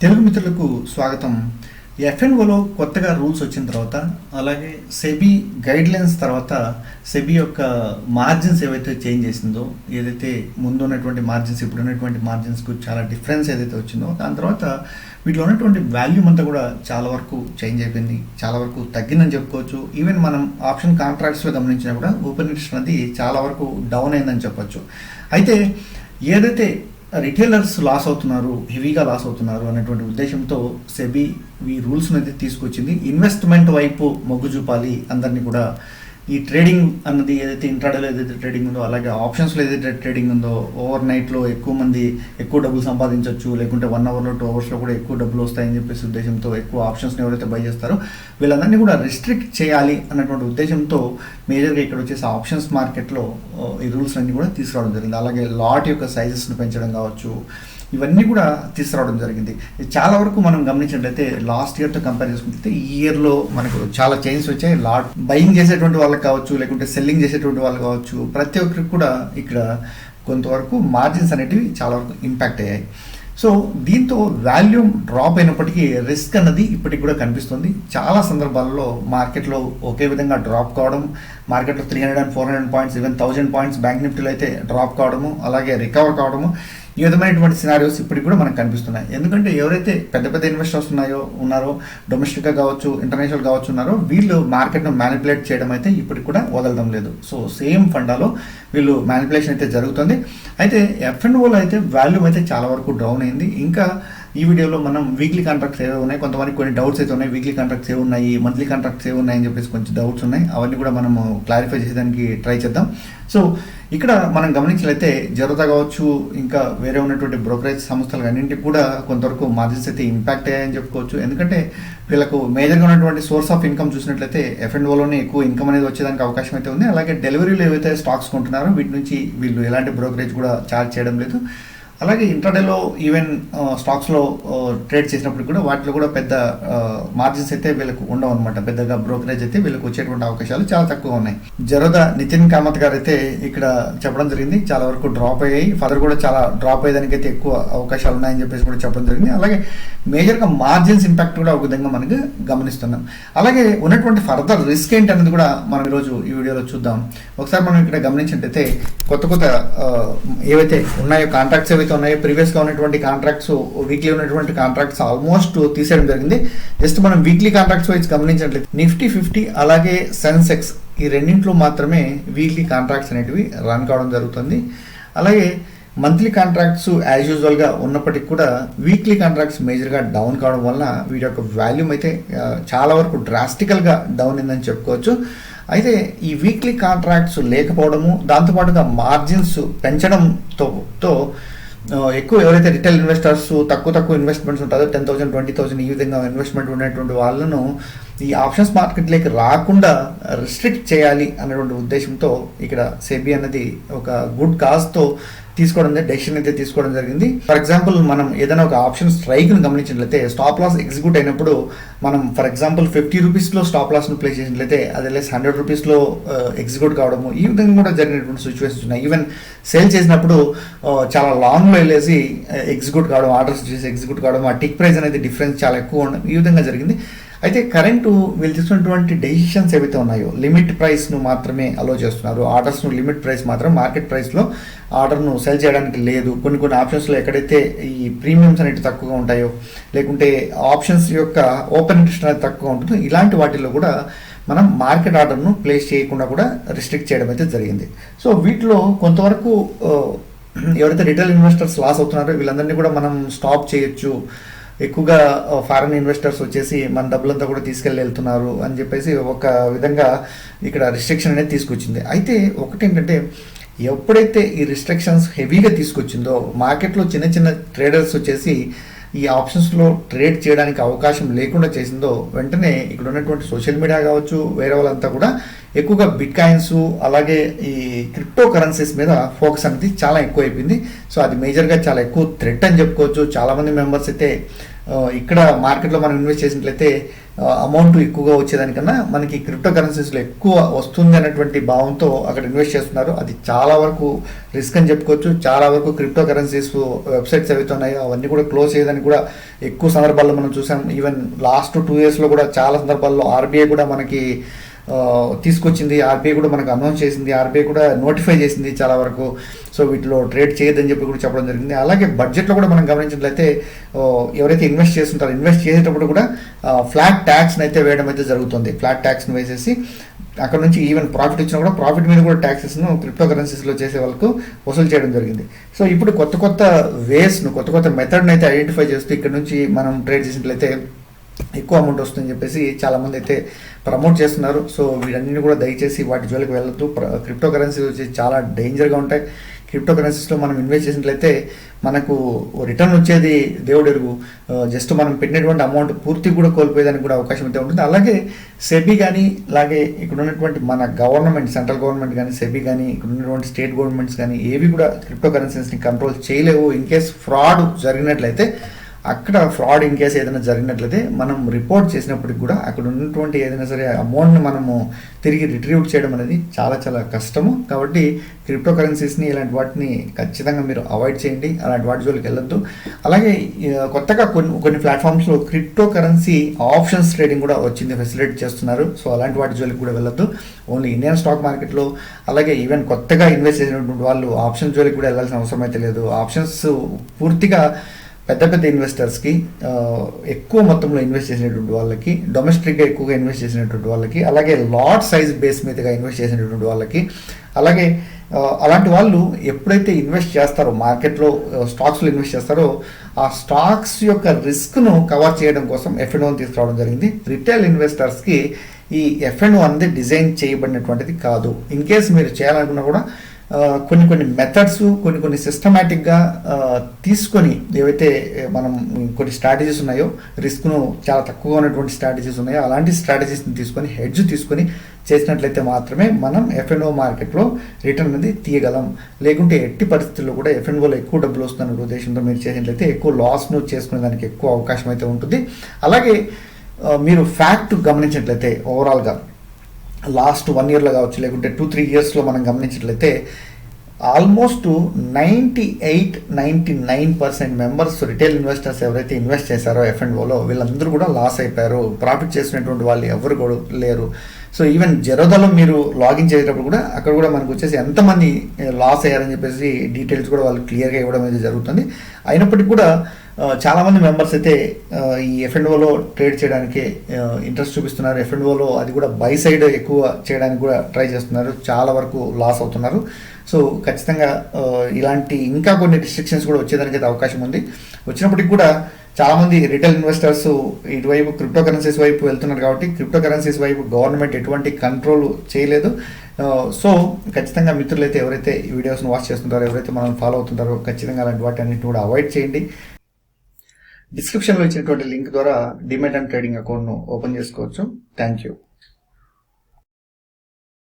తెలుగు మిత్రులకు స్వాగతం. ఎఫ్ఎన్ఓలో కొత్తగా రూల్స్ వచ్చిన తర్వాత అలాగే సెబీ గైడ్ లైన్స్ తర్వాత సెబీ యొక్క మార్జిన్స్ ఏవైతే చేంజ్ చేసిందో ఏదైతే ముందు ఉన్నటువంటి మార్జిన్స్ ఇప్పుడు ఉన్నటువంటి మార్జిన్స్కు చాలా డిఫరెన్స్ ఏదైతే వచ్చిందో దాని తర్వాత వీటిలో ఉన్నటువంటి వాల్యూమ్ అంతా కూడా చాలా వరకు చేంజ్ అయిపోయింది. చాలా వరకు తగ్గిందని చెప్పుకోవచ్చు. ఈవెన్ మనం ఆప్షన్ కాంట్రాక్ట్స్లో గమనించినా కూడా ఓపెన్ ఇంట్రెస్ట్ అనేది చాలా వరకు డౌన్ అయిందని చెప్పొచ్చు. అయితే ఏదైతే రిటైలర్స్ లాస్ అవుతున్నారు హెవీగా లాస్ అవుతున్నారు అనేటువంటి ఉద్దేశంతో సెబీ ఈ రూల్స్ అయితే తీసుకొచ్చింది. ఇన్వెస్ట్మెంట్ వైపు మొగ్గు చూపాలి అందరినీ కూడా ఈ ట్రేడింగ్ అన్నది ఏదైతే ఇంట్రాడేలో ఏదైతే ట్రేడింగ్ ఉందో అలాగే ఆప్షన్స్లో ఏదైతే ట్రేడింగ్ ఉందో ఓవర్ నైట్లో ఎక్కువ మంది ఎక్కువ డబ్బులు సంపాదించవచ్చు లేకుంటే వన్ అవర్లో టూ అవర్స్లో కూడా ఎక్కువ డబ్బులు వస్తాయని చెప్పేసి ఉద్దేశంతో ఎక్కువ ఆప్షన్స్ని ఎవరైతే బై చేస్తారో వీళ్ళందరినీ కూడా రిస్ట్రిక్ట్ చేయాలి అన్నటువంటి ఉద్దేశంతో మేజర్గా ఇక్కడ వచ్చేసి ఆప్షన్స్ మార్కెట్లో ఈ రూల్స్ అన్నీ కూడా తీసుకురావడం జరిగింది. అలాగే లాట్ యొక్క సైజెస్ను పెంచడం కావచ్చు ఇవన్నీ కూడా తీసుకురావడం జరిగింది. ఇది చాలా వరకు మనం గమనించినట్లయితే లాస్ట్ ఇయర్తో కంపేర్ చేసుకుంటే ఈ ఇయర్లో మనకు చాలా చేంజ్ వచ్చాయి. లాట్ బయింగ్ చేసేటువంటి వాళ్ళకి కావచ్చు లేకుంటే సెల్లింగ్ చేసేటువంటి వాళ్ళు కావచ్చు ప్రతి ఒక్కరికి కూడా ఇక్కడ కొంతవరకు మార్జిన్స్ అనేటివి చాలా వరకు ఇంపాక్ట్ అయ్యాయి. సో దీంతో వాల్యూమ్ డ్రాప్ అయినప్పటికీ రిస్క్ అన్నది ఇప్పటికి కూడా కనిపిస్తుంది. చాలా సందర్భాల్లో మార్కెట్లో ఒకే విధంగా డ్రాప్ కావడం మార్కెట్లో three hundred and four hundred points even thousand points bank నిఫ్టీలో అయితే డ్రాప్ కావడము అలాగే రికవర్ కావడము ఈ విధమైనటువంటి సినారియోస్ ఇప్పటికి కూడా మనకు కనిపిస్తున్నాయి. ఎందుకంటే ఎవరైతే పెద్ద పెద్ద ఇన్వెస్టర్స్ ఉన్నాయో ఉన్నారో డొమెస్టిక్గా కావచ్చు ఇంటర్నేషనల్ కావచ్చు ఉన్నారో వీళ్ళు మార్కెట్ను మ్యానిపులేట్ చేయడం అయితే ఇప్పటికి కూడా వదలడం లేదు. సో సేమ్ ఫండాలో వీళ్ళు మ్యానిపులేషన్ అయితే జరుగుతుంది. అయితే ఎఫ్ఎన్ఓలో అయితే వాల్యూమ్ అయితే చాలా వరకు డౌన్ అయింది. ఇంకా ఈ వీడియోలో మనం వీక్లీ కాంట్రాక్ట్స్ ఏవో ఉన్నాయి కొంతమందికి కొన్ని డౌట్స్ అయితే ఉన్నాయి. వీక్లీ కాంట్రాక్ట్స్ ఏ ఉన్నాయి మంత్లీ కాంట్రాక్ట్స్ ఏ ఉన్నాయి అని చెప్పేసి కొంచెం డౌట్స్ ఉన్నాయి. అవన్నీ కూడా మనం క్లారిఫై చేసేదానికి ట్రై చేద్దాం. సో ఇక్కడ మనం గమనించినట్లయితే జరోదా కావచ్చు ఇంకా వేరే ఉన్నటువంటి బ్రోకరేజ్ సంస్థలు అన్నింటికి కూడా కొంతవరకు మార్జిన్స్ అయితే ఇంపాక్ట్ అయ్యాయని చెప్పుకోవచ్చు. ఎందుకంటే వీళ్ళకు మేజర్గా ఉన్నటువంటి సోర్స్ ఆఫ్ ఇన్కమ్ చూసినట్లయితే ఎఫ్ఎండ్ఓలోనే ఎక్కువ ఇన్కమ్ అనేది వచ్చేదానికి అవకాశం అయితే ఉంది. అలాగే డెలివరీలో ఏవైతే స్టాక్స్ కొంటున్నారో వీటి నుంచి వీళ్ళు ఎలాంటి బ్రోకరేజ్ కూడా ఛార్జ్ చేయడం లేదు. అలాగే ఇంటర్డేలో ఈవెన్ స్టాక్స్లో ట్రేడ్ చేసినప్పుడు కూడా వాటిలో కూడా పెద్ద మార్జిన్స్ అయితే వీళ్ళకు ఉండవు అనమాట పెద్దగా బ్రోకరేజ్ అయితే వీళ్ళకి వచ్చేటువంటి అవకాశాలు చాలా తక్కువ ఉన్నాయి. జరోదా నితిన్ కామత్ గారు అయితే ఇక్కడ చెప్పడం జరిగింది. చాలా వరకు డ్రాప్ అయ్యాయి. ఫర్దర్ కూడా చాలా డ్రాప్ అయ్యేదానికి అయితే ఎక్కువ అవకాశాలు ఉన్నాయని చెప్పేసి కూడా చెప్పడం జరిగింది. అలాగే మేజర్గా మార్జిన్స్ ఇంపాక్ట్ కూడా ఒక విధంగా మనకు గమనిస్తున్నాం. అలాగే ఉన్నటువంటి ఫర్దర్ రిస్క్ ఏంటి అనేది కూడా మనం ఈరోజు ఈ వీడియోలో చూద్దాం. ఒకసారి మనం ఇక్కడ గమనించినట్టయితే కొత్త కొత్త ఏవైతే ఉన్నాయో కాంట్రాక్ట్స్ ఏవైతే ఉన్నాయో ప్రీవియస్గా ఉన్నటువంటి కాంట్రాక్ట్స్ వీక్లీ ఉన్నటువంటి కాంట్రాక్ట్స్ ఆల్మోస్ట్ తీసేయడం జరిగింది. జస్ట్ మనం వీక్లీ కాంట్రాక్ట్స్ వైజ్ గమనించినట్లయితే నిఫ్టీ ఫిఫ్టీ అలాగే సెన్సెక్స్ ఈ రెండింటిలో మాత్రమే వీక్లీ కాంట్రాక్ట్స్ అనేటివి రన్ కావడం జరుగుతుంది. అలాగే మంత్లీ కాంట్రాక్ట్స్ యాజ్ యూజువల్గా ఉన్నప్పటికీ కూడా వీక్లీ కాంట్రాక్ట్స్ మేజర్గా డౌన్ కావడం వలన వీటి యొక్క వాల్యూమ్ అయితే చాలా వరకు డ్రాస్టికల్గా డౌన్ అయిందని చెప్పుకోవచ్చు. అయితే ఈ వీక్లీ కాంట్రాక్ట్స్ లేకపోవడము దాంతోపాటుగా మార్జిన్స్ పెంచడంతో తో ఎక్కువ ఎవరైతే రిటైల్ ఇన్వెస్టర్స్ తక్కువ తక్కువ ఇన్వెస్ట్మెంట్స్ ఉంటుందో టెన్ థౌసండ్ ట్వంటీ థౌసండ్ ఈ విధంగా ఇన్వెస్ట్మెంట్ ఉన్నటువంటి వాళ్ళను ఈ ఆప్షన్స్ మార్కెట్లోకి రాకుండా రిస్ట్రిక్ట్ చేయాలి అనేటువంటి ఉద్దేశంతో ఇక్కడ సెబీ అన్నది ఒక గుడ్ కాజ్తో తీసుకోవడం డెసిషన్ అయితే తీసుకోవడం జరిగింది. ఫర్ ఎగ్జాంపుల్ మనం ఏదైనా ఒక ఆప్షన్ స్ట్రైక్ను గమనించినట్లయితే స్టాప్ లాస్ ఎగ్జిక్యూట్ అయినప్పుడు మనం ఫర్ ఎగ్జాంపుల్ ఫిఫ్టీ రూపీస్లో స్టాప్ లాస్ను ప్లే చేసినట్లయితే అది లెస్ హండ్రెడ్ రూపీస్లో ఎగ్జిక్యూట్ కావడము ఈ విధంగా కూడా జరిగినటువంటి సిచ్యువేషన్స్ ఉన్నాయి. ఈవెన్ సేల్ చేసినప్పుడు uh, చాలా లాంగ్లో వెళ్ళేసి ఎగ్జిక్యూట్ కావడం ఆర్డర్స్ చేసి ఎగ్జిక్యూట్ కావడం ఆ టిక్ ప్రైస్ అనేది డిఫరెన్స్ చాలా ఎక్కువ ఉండడం ఈ విధంగా జరిగింది. అయితే కరెంటు వీళ్ళు తీసుకున్నటువంటి డెసిషన్స్ ఏవైతే ఉన్నాయో లిమిట్ ప్రైస్ను మాత్రమే అలో చేస్తున్నారు. ఆర్డర్స్ను లిమిట్ ప్రైస్ మాత్రం మార్కెట్ ప్రైస్లో ఆర్డర్ను సెల్ చేయడానికి లేదు. కొన్ని కొన్ని ఆప్షన్స్లో ఎక్కడైతే ఈ ప్రీమియమ్స్ అనేవి తక్కువగా ఉంటాయో లేకుంటే ఆప్షన్స్ యొక్క ఓపెన్ ఇంట్రెస్ట్ అనేది తక్కువగా ఉంటుందో ఇలాంటి వాటిల్లో కూడా మనం మార్కెట్ ఆర్డర్ను ప్లేస్ చేయకుండా కూడా రిస్ట్రిక్ట్ చేయడం అయితే జరిగింది. సో వీటిలో కొంతవరకు ఎవరైతే రిటైల్ ఇన్వెస్టర్స్ లాస్ అవుతున్నారో వీళ్ళందరినీ కూడా మనం స్టాప్ చేయొచ్చు. ఎక్కువగా ఫారెన్ ఇన్వెస్టర్స్ వచ్చేసి మన డబ్బులంతా కూడా తీసుకెళ్ళి వెళ్తున్నారు అని చెప్పేసి ఒక విధంగా ఇక్కడ రిస్ట్రిక్షన్ అనేది తీసుకొచ్చింది. అయితే ఒకటి ఏంటంటే ఎప్పుడైతే ఈ రిస్ట్రిక్షన్స్ హెవీగా తీసుకొచ్చిందో మార్కెట్లో చిన్న చిన్న ట్రేడర్స్ వచ్చేసి ఈ ఆప్షన్స్లో ట్రేడ్ చేయడానికి అవకాశం లేకుండా చేసిందో వెంటనే ఇక్కడ ఉన్నటువంటి సోషల్ మీడియా కావచ్చు వేరే వాళ్ళంతా కూడా ఎక్కువగా బిట్ కాయిన్స్ అలాగే ఈ క్రిప్టో కరెన్సీస్ మీద ఫోకస్ అనేది చాలా ఎక్కువ అయిపోయింది సో అది మేజర్గా చాలా ఎక్కువ థ్రెట్ అని చెప్పుకోవచ్చు. చాలామంది మెంబర్స్ అయితే ఇక్కడ మార్కెట్లో మనం ఇన్వెస్ట్ చేసినట్లయితే అమౌంట్ ఎక్కువగా వచ్చేదానికన్నా మనకి క్రిప్టో కరెన్సీస్లో ఎక్కువ వస్తుంది అనేటువంటి భావంతో అక్కడ ఇన్వెస్ట్ చేస్తున్నారు. అది చాలా వరకు రిస్క్ అని చెప్పుకోవచ్చు. చాలా వరకు క్రిప్టో కరెన్సీస్ వెబ్సైట్స్ ఏవైతే ఉన్నాయో అవన్నీ కూడా క్లోజ్ చేయడానికి కూడా ఎక్కువ సందర్భాల్లో మనం చూసాం. ఈవెన్ లాస్ట్ టూ ఇయర్స్లో కూడా చాలా సందర్భాల్లో ఆర్బీఐ కూడా మనకి తీసుకొచ్చింది. ఆర్బీఐ కూడా మనకు అనౌన్స్ చేసింది. ఆర్బీఐ కూడా నోటిఫై చేసింది చాలా వరకు. సో వీటిలో ట్రేడ్ చేయొద్దని చెప్పి కూడా చెప్పడం జరిగింది. అలాగే బడ్జెట్లో కూడా మనం గమనించినట్లయితే ఎవరైతే ఇన్వెస్ట్ చేస్తుంటారో ఇన్వెస్ట్ చేసేటప్పుడు కూడా ఫ్లాట్ ట్యాక్స్ని అయితే వేయడం అయితే జరుగుతుంది. ఫ్లాట్ ట్యాక్స్ని వేసేసి అక్కడ నుంచి ఈవెన్ ప్రాఫిట్ ఇచ్చినా కూడా ప్రాఫిట్ మీద కూడా ట్యాక్సెస్ను క్రిప్టో కరెన్సీస్లో చేసే వాళ్ళకు వసూలు చేయడం జరిగింది. సో ఇప్పుడు కొత్త కొత్త వేస్ను కొత్త కొత్త మెథడ్ని అయితే ఐడెంటిఫై చేస్తూ ఇక్కడ నుంచి మనం ట్రేడ్ చేసినట్లయితే ఎక్కువ అమౌంట్ వస్తుందని చెప్పేసి చాలామంది అయితే ప్రమోట్ చేస్తున్నారు. సో వీటన్నిటిని కూడా దయచేసి వాటి జోలికి వెళ్ళొద్దు. క్రిప్టో కరెన్సీ వచ్చి చాలా డేంజర్గా ఉంటాయి. క్రిప్టో కరెన్సీస్లో మనం ఇన్వెస్ట్ చేసినట్లయితే మనకు రిటర్న్ వచ్చేది దేవుడు ఎరుగు జస్ట్ మనం పెట్టినటువంటి అమౌంట్ పూర్తి కూడా కోల్పోయేదానికి కూడా అవకాశం అయితే ఉంటుంది. అలాగే సెబీ కానీ అలాగే ఇక్కడ ఉన్నటువంటి మన గవర్నమెంట్ సెంట్రల్ గవర్నమెంట్ కానీ సెబీ కానీ ఇక్కడ ఉన్నటువంటి స్టేట్ గవర్నమెంట్స్ కానీ ఏవి కూడా క్రిప్టో కరెన్సీస్ని కంట్రోల్ చేయలేవు. ఇన్ కేస్ ఫ్రాడ్ జరిగినట్లయితే అక్కడ ఫ్రాడ్ ఇన్ కేసు ఏదైనా జరిగినట్లయితే మనం రిపోర్ట్ చేసినప్పటికి కూడా అక్కడ ఉన్నటువంటి ఏదైనా సరే అమౌంట్ని మనము తిరిగి రిట్రీవ్ చేయడం అనేది చాలా చాలా కష్టము. కాబట్టి క్రిప్టో కరెన్సీస్ని ఇలాంటి వాటిని ఖచ్చితంగా మీరు అవాయిడ్ చేయండి. అలాంటి వాటి జోలికి వెళ్ళొద్దు. అలాగే కొత్తగా కొన్ని కొన్ని ప్లాట్ఫామ్స్లో క్రిప్టో కరెన్సీ ఆప్షన్స్ ట్రేడింగ్ కూడా వచ్చింది ఫెసిలిటీ చేస్తున్నారు. సో అలాంటి వాటి జోలికి కూడా వెళ్ళొద్దు. ఓన్లీ ఇండియన్ స్టాక్ మార్కెట్లో అలాగే ఈవెన్ కొత్తగా ఇన్వెస్ట్ చేసినటువంటి వాళ్ళు ఆప్షన్ జోలికి కూడా వెళ్ళాల్సిన అవసరం అయితే లేదు. ఆప్షన్స్ పూర్తిగా పెద్ద పెద్ద ఇన్వెస్టర్స్కి ఎక్కువ మొత్తంలో ఇన్వెస్ట్ చేసినటువంటి వాళ్ళకి డొమెస్టిక్గా ఎక్కువగా ఇన్వెస్ట్ చేసినటువంటి వాళ్ళకి అలాగే లాట్ సైజ్ బేస్ మీదుగా ఇన్వెస్ట్ చేసినటువంటి వాళ్ళకి అలాగే అలాంటి వాళ్ళు ఎప్పుడైతే ఇన్వెస్ట్ చేస్తారో మార్కెట్లో స్టాక్స్లో ఇన్వెస్ట్ చేస్తారో ఆ స్టాక్స్ యొక్క రిస్క్ను కవర్ చేయడం కోసం ఎఫ్ఎన్ఓని తీసుకురావడం జరిగింది. రిటైల్ ఇన్వెస్టర్స్కి ఈ ఎఫ్ఎన్ఓ అనేది డిజైన్ చేయబడినటువంటిది కాదు. ఇన్ కేస్ మీరు చేయాలనుకున్నా కూడా కొన్ని కొన్ని మెథడ్స్ కొన్ని కొన్ని సిస్టమేటిక్గా తీసుకొని ఏవైతే మనం కొన్ని స్ట్రాటజీస్ ఉన్నాయో రిస్క్ను చాలా తక్కువగా ఉన్నటువంటి స్ట్రాటజీస్ ఉన్నాయో అలాంటి స్ట్రాటజీస్ని తీసుకొని హెడ్జ్ తీసుకొని చేసినట్లయితే మాత్రమే మనం ఎఫ్ఎన్ఓ మార్కెట్లో రిటర్న్ అనేది తీయగలం. లేకుంటే ఎట్టి పరిస్థితుల్లో కూడా ఎఫ్ఎన్ఓలో ఎక్కువ డబ్బులు వస్తున్న ఉద్దేశంతో మీరు చేసినట్లయితే ఎక్కువ లాస్ను చేసుకునే దానికి ఎక్కువ అవకాశం అయితే ఉంటుంది. అలాగే మీరు ఫ్యాక్ట్ గమనించినట్లయితే ఓవరాల్గా లాస్ట్ వన్ ఇయర్లో కావచ్చు లేకుంటే టూ త్రీ ఇయర్స్లో మనం గమనించినట్లయితే almost ninety eight ninety nine percent members retail investors ఎవరైతే ఇన్వెస్ట్ చేశారో ఎఫ్ అండ్ ఓలో వీళ్ళందరూ కూడా లాస్ అయిపోయారు. ప్రాఫిట్ చేసినటువంటి వాళ్ళు ఎవరు కూడా లేరు. సో ఈవెన్ జెరోదాలో మీరు లాగిన్ చేసేటప్పుడు కూడా అక్కడ కూడా మనకు వచ్చేసి ఎంతమంది లాస్ అయ్యారని చెప్పేసి డీటెయిల్స్ కూడా వాళ్ళు క్లియర్గా ఇవ్వడం అనేది జరుగుతుంది. అయినప్పటికీ కూడా చాలామంది మెంబర్స్ అయితే ఈ ఎఫ్ఎండ్ఓలో ట్రేడ్ చేయడానికి ఇంట్రెస్ట్ చూపిస్తున్నారు. ఎఫ్ఎండ్ఓలో అది కూడా బై సైడ్ ఎక్కువ చేయడానికి కూడా ట్రై చేస్తున్నారు. చాలా వరకు లాస్ అవుతున్నారు. సో ఖచ్చితంగా ఇలాంటి ఇంకా కొన్ని రిస్ట్రిక్షన్స్ కూడా వచ్చేదానికి అయితే అవకాశం ఉంది. వచ్చినప్పటికి కూడా చాలామంది రిటైల్ ఇన్వెస్టర్స్ ఇటువైపు క్రిప్టో కరెన్సీస్ వైపు వెళ్తున్నారు కాబట్టి క్రిప్టో కరెన్సీస్ వైపు గవర్నమెంట్ ఎటువంటి కంట్రోల్ చేయలేదు. సో ఖచ్చితంగా మిత్రులైతే ఎవరైతే ఈ వీడియోస్ను వాచ్ చేస్తుంటారో ఎవరైతే మనం ఫాలో అవుతుంటారో ఖచ్చితంగా అలాంటి వాటి అన్నింటిని కూడా అవాయిడ్ చేయండి. డిస్క్రిప్షన్లో ఇచ్చినటువంటి లింక్ ద్వారా డిమెట్ అండ్ ట్రేడింగ్ అకౌంట్ను ఓపెన్ చేసుకోవచ్చు. Thank you.